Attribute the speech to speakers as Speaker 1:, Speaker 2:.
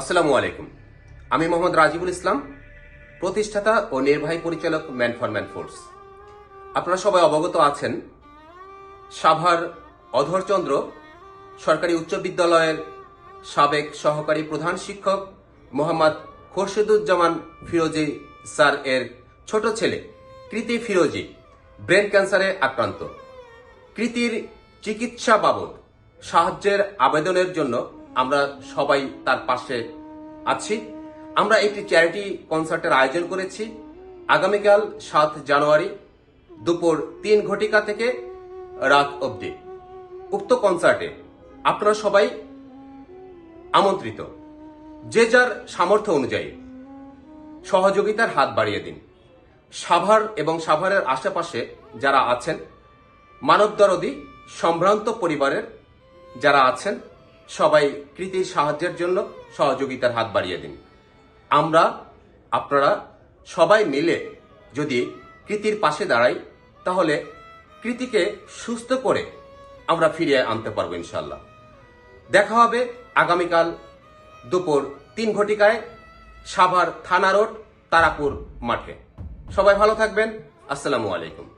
Speaker 1: আসসালামু আলাইকুম। আমি মোহাম্মদ রাজিবুল ইসলাম, প্রতিষ্ঠাতা ও নির্বাহী পরিচালক ম্যান ফর ম্যান ফোর্স। আপনারা সবাই অবগত আছেন, সাভার অধরচন্দ্র সরকারি উচ্চ বিদ্যালয়ের সাবেক সহকারী প্রধান শিক্ষক মোহাম্মদ খোরশেদুজ্জামান ফিরোজি স্যার এর ছোট ছেলে কৃতি ফিরোজি ব্রেন ক্যান্সারে আক্রান্ত। কৃতির চিকিৎসা বাবদ সাহায্যের আবেদনের জন্য আমরা সবাই তার পাশে আছি। আমরা একটি চ্যারিটি কনসার্টের আয়োজন করেছি। আগামীকাল সাত জানুয়ারি দুপুর তিন ঘটিকা থেকে রাত অবধি। উক্ত কনসার্টে আপনারা সবাই আমন্ত্রিত। যে যার সামর্থ্য অনুযায়ী সহযোগিতার হাত বাড়িয়ে দিন। সাভার এবং সাভারের আশেপাশে যারা আছেন, মানবদরদি সম্ভ্রান্ত পরিবারের যারা আছেন সবাই কৃতির সাহায্যের জন্য সহযোগিতার হাত বাড়িয়ে দিন। আমরা, আপনারা সবাই মিলে যদি কৃতির পাশে দাঁড়াই, তাহলে কৃতিকে সুস্থ করে আমরা ফিরিয়ে আনতে পারব ইনশাল্লাহ দেখা হবে আগামীকাল দুপুর তিন ঘটিকায় সাভার থানা রোড, তারাপুর মাঠে। সবাই ভালো থাকবেন। আসসালামু আলাইকুম।